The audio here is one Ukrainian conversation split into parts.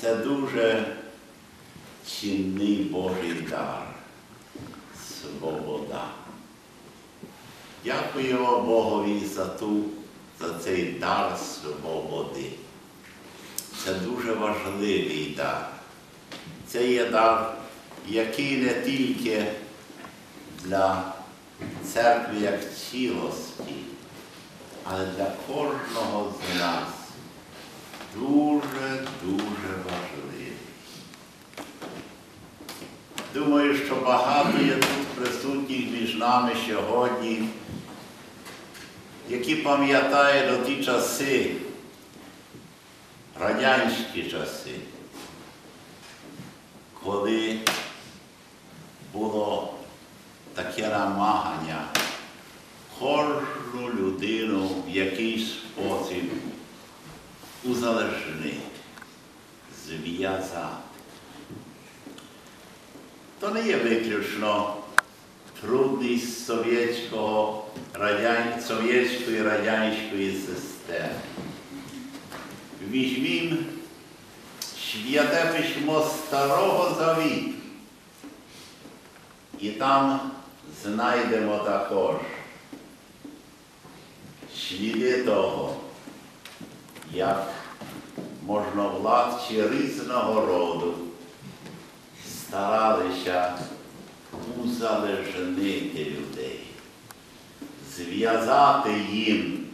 Це дуже цінний Божий дар. Свобода. Дякуємо Богові за ту, за цей дар свободи. Це дуже важливий дар. Це є дар, який не тільки для церкви як цілості, але для кожного з нас дуже-дуже важливий. Думаю, що багато є тут присутніх між нами сьогодні, які пам'ятають до ті часи, радянські часи, коли було таке намагання кожну людину в якийсь спосіб uzależny, zwiaza. To nie jest wykluczno trudny z sowieckiego, radziań, sowieckiego i radziańskiego systemu. Weźmiemy światełyśmy Starego Zawitu i tam znajdziemy także ślady tego, jak можновладці різного роду старалися узалежнити людей, зв'язати їм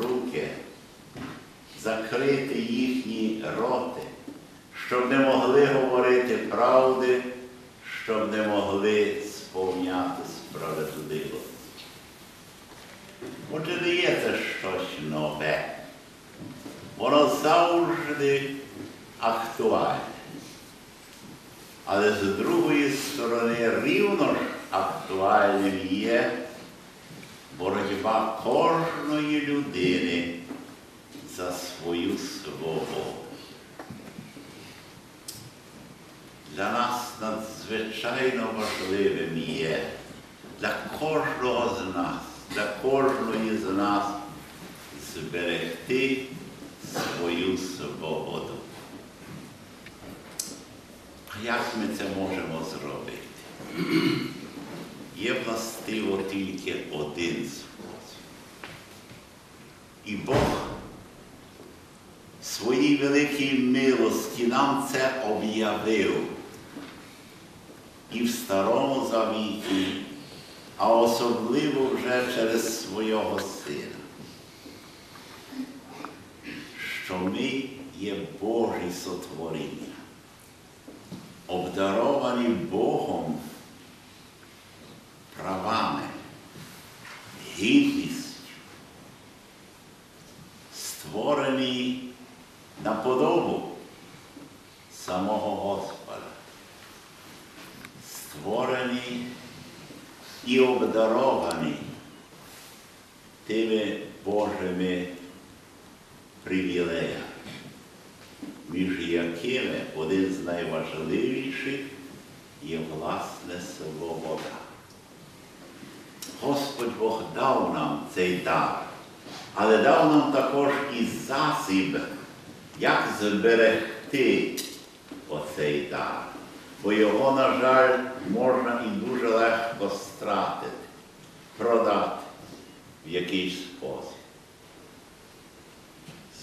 руки, закрити їхні роти, щоб не могли говорити правди, щоб не могли сповняти справедливості. Отже, не є це щось нове. Воно завжди актуальне. Але з другої сторони рівно ж актуальним є боротьба кожної людини за свою свободу. Для нас надзвичайно важливим є для кожного з нас, для кожної з нас зберегти свою свободу. Як ми це можемо зробити? Є властиво тільки один спосіб. І Бог своїй великій милості нам це об'явив і в Старому Завіті, а особливо вже через свого Сина, що ми є Божі сотворіння обдаровані Богом правами, гідністю, створені на подобу самого Господа, створені і обдаровані тими Божими привілеями між якими один з найважливіших є власне свобода. Господь Бог дав нам цей дар, але дав нам також і засіб, як зберегти оцей дар. Бо його, на жаль, можна і дуже легко стратити, продати в якийсь спосіб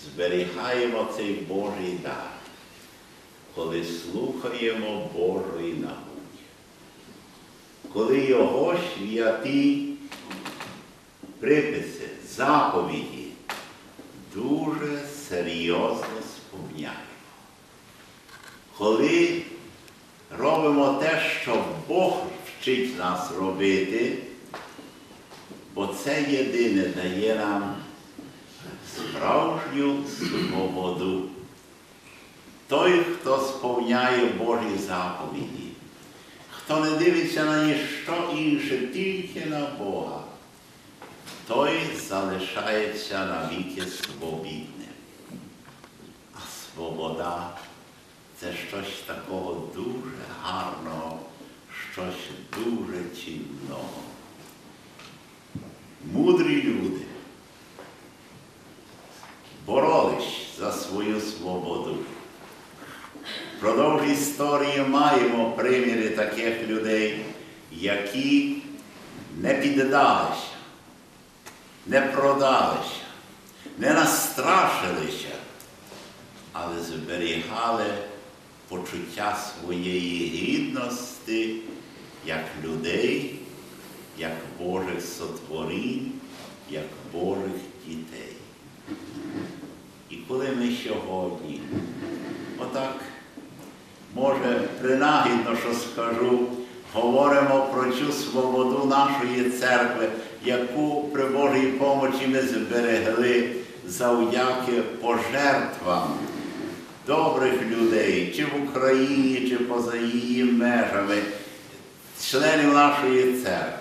зберігаємо цей Божий дар, коли слухаємо Божої науки, коли Його святі приписи, заповіді дуже серйозно сповняємо. Коли робимо те, що Бог вчить нас робити, бо це єдине дає нам справжню свободу. Той, хто сповняє Божі заповіді, хто не дивиться на ніщо інше, тільки на Бога, той залишається навіки свобідним. А свобода це щось такого дуже гарного, щось дуже цінного. Мудрі люди боролись за свою свободу. Впродовж історії маємо приміри таких людей, які не піддалися, не продалися, не настрашилися, але зберігали почуття своєї гідності як людей, як Божих сотворінь, як Божих дітей. І коли ми сьогодні, отак, може, принагідно, що скажу, говоримо про цю свободу нашої церкви, яку при Божій помочі ми зберегли завдяки пожертвам добрих людей, чи в Україні, чи поза її межами, членів нашої церкви.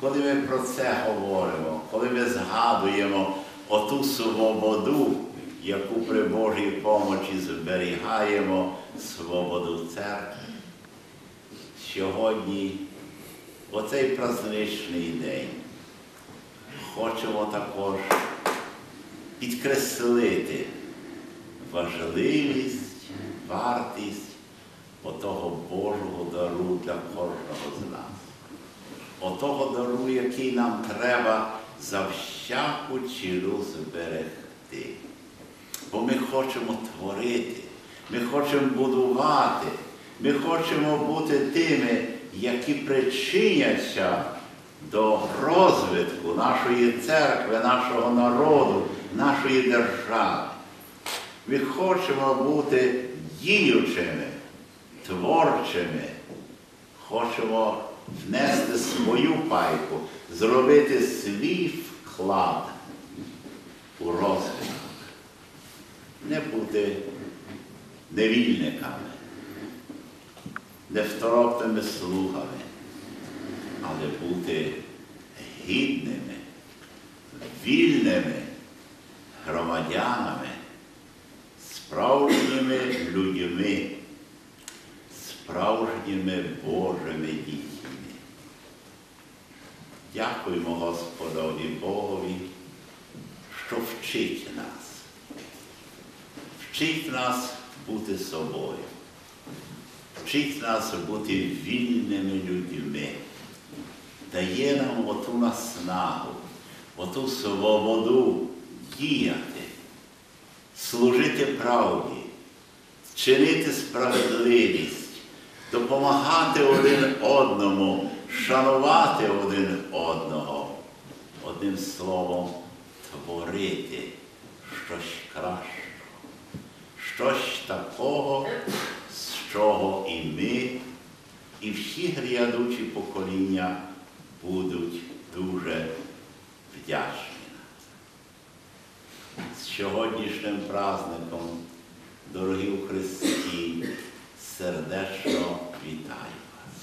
Коли ми про це говоримо, коли ми згадуємо оту свободу, яку при Божій помочі зберігаємо свободу церкви, сьогодні, оцей праздничний день, хочемо також підкреслити важливість, вартість отого Божого дару для кожного з нас. Отого дару, який нам треба за всяку ціну зберегти. Бо ми хочемо творити, ми хочемо будувати, ми хочемо бути тими, які причиняться до розвитку нашої церкви, нашого народу, нашої держави. Ми хочемо бути діючими, творчими, хочемо внести свою пайку, зробити свій вклад у розвиток, не бути невільниками, невторопними слугами, але бути гідними, вільними громадянами, справжніми людьми, справжніми Божими дітьми. Дякуємо Господові Богові, що вчить нас, вчить нас бути собою, вчить нас бути вільними людьми, дає нам оту наснагу, оту свободу діяти, служити правді, чинити справедливість, допомагати один одному, шанувати один одного, одним словом, творити щось кращого, щось такого, з чого і ми, і всі грядучі покоління будуть дуже вдячні. З сьогоднішнім праздником, дорогі у Христі, сердечно вітаю вас.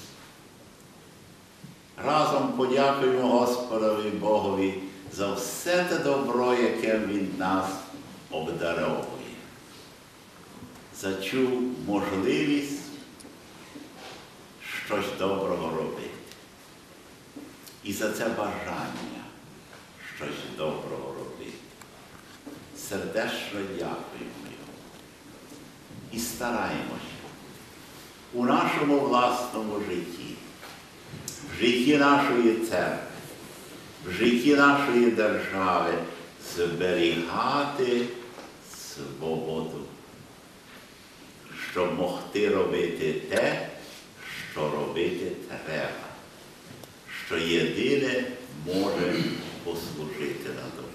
Разом подякуємо Господові Богові за все те добро, яке Він нас обдаровує, за цю можливість щось доброго робити. І за це бажання щось доброго робити. Сердечно дякуємо йому. І стараємося у нашому власному житті, в житті нашої церкви, в житті нашої держави зберігати свободу, щоб могти робити те, що робити треба, що єдине може послужити на тому.